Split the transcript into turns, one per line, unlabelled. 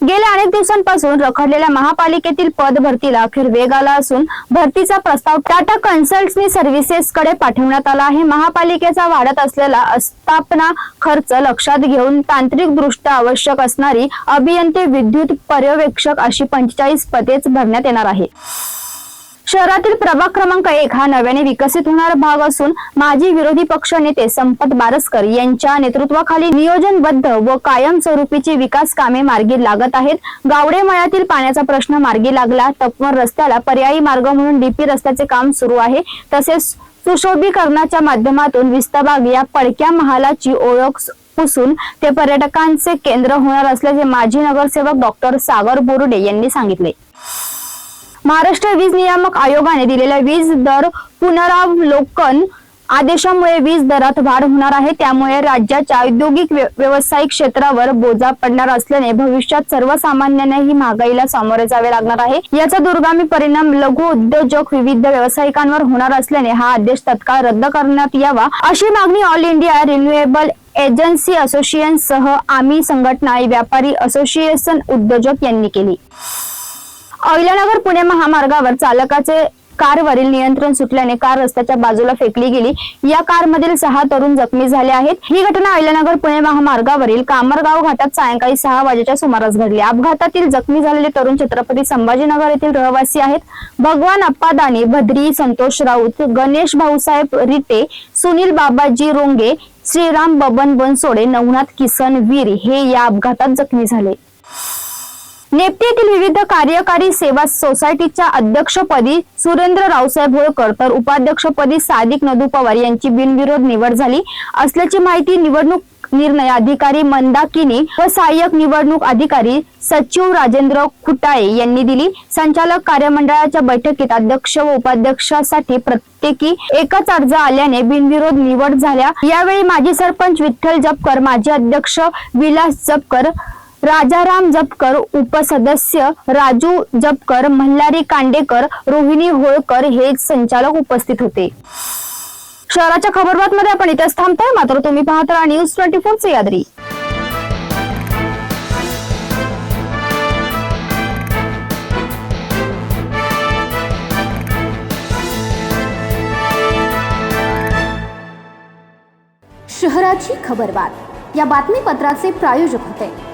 गेल्या अनेक दिवसांपासून रखडलेल्या महापालिकेतील पद भरतीला अखेर वेग आला असून भरतीचा प्रस्ताव टाटा कन्सल्टनी सर्व्हिसेस कडे पाठवण्यात आला आहे. महापालिकेचा वाढत असलेला आस्थापना खर्च लक्षात घेऊन तांत्रिक दृष्ट्या आवश्यक असणारी अभियंते विद्युत पर्यवेक्षक अशी पंचेचाळीस पदेच भरण्यात येणार आहे शहरातील प्रभाग क्रमांक एक हा नव्याने विकसित होणारा भाग असून माजी विरोधी पक्ष नेते संपत बारसकर यांच्या नेतृत्वाखाली नियोजनबद्ध व कायमस्वरूपीची विकास कामे मार्गी लागत आहेत. गावडे मळ्यातील पाण्याचा प्रश्न मार्गी लागला. तपवर रस्त्याला पर्यायी मार्ग म्हणून डीपी रस्त्याचे काम सुरू आहे. तसेच सुशोभीकरणाच्या माध्यमातून विस्तबाग या पडक्या महालाची ओळख पुसून ते पर्यटकांचे केंद्र होणार असल्याचे माजी नगरसेवक डॉक्टर सागर बोरुडे यांनी सांगितले. महाराष्ट्र वीज नियामक आयोगाने दिलेल्या वीज दर पुनरावलोकन आदेशामुळे वीज दरात वाढ होणार आहे. त्यामुळे राज्याच्या औद्योगिक व्यावसायिक क्षेत्रावर बोजा पडणार असल्याने भविष्यात सर्वसामान्यांना ही महागाईला सामोरे जावे लागणार आहे. याचा दुर्गामी परिणाम लघु उद्योजक विविध व्यावसायिकांवर होणार असल्याने हा आदेश तत्काळ रद्द करण्यात यावा. अशी मागणी all India renewable agency association सह आम्ही संघटना व्यापारी असोसिएशन उद्योजक यांनी केली. अहिल्यानगर पुणे महामार्गावर चालकाचे कारवरील नियंत्रण सुटल्याने कार रस्त्याच्या बाजूला फेकली गेली. या कारमधील सहा तरुण जखमी झाले आहेत. ही घटना अहिल्यानगर पुणे महामार्गावरील कामरगाव घाटात सायंकाळी सहा वाजेच्या सुमारास घडली. अपघातातील जखमी झालेले तरुण छत्रपती संभाजीनगर येथील रहिवासी आहेत. भगवान अप्पादानी भद्री संतोष राऊत गणेश भाऊसाहेब रिटे सुनील बाबाजी रोंगे श्रीराम बबन बनसोडे नवनाथ किसन वीर हे या अपघातात जखमी झाले. नेप्ती विविध कार्यकारी सेवा सोसायटीच्या अध्यक्षपदी सुरेंद्र रावसाहेब होळकर तर उपाध्यक्षपदी सादिक नदू पवार यांची बिनविरोध निवड झाली. असल्याची माहिती निवडणूक निर्णय अधिकारी मंदाकिनी व सहाय्यक निवडणूक अधिकारी सचिव राजेंद्र खुटाळे यांनी दिली. संचालक कार्यमंडळाच्या बैठकीत अध्यक्ष व उपाध्यक्षासाठी प्रत्येकी एकच अर्ज आल्याने बिनविरोध निवड झाल्या. यावेळी माजी सरपंच विठ्ठल जपकर माजी अध्यक्ष विलास जपकर राजाराम जपकर उपसदस्य राजू जपकर मल्हारी कांडेकर रोहिणी होळकर हे संचालक उपस्थित होते. शहराच्या खबरबातमध्ये आपण इथेच थांबतोय. मात्र तुम्ही पाहत राहा न्यूज ट्वेंटी फोर सह्याद्री
शहराची खबरबात. या बातमीपत्राचे प्रायोजक होते.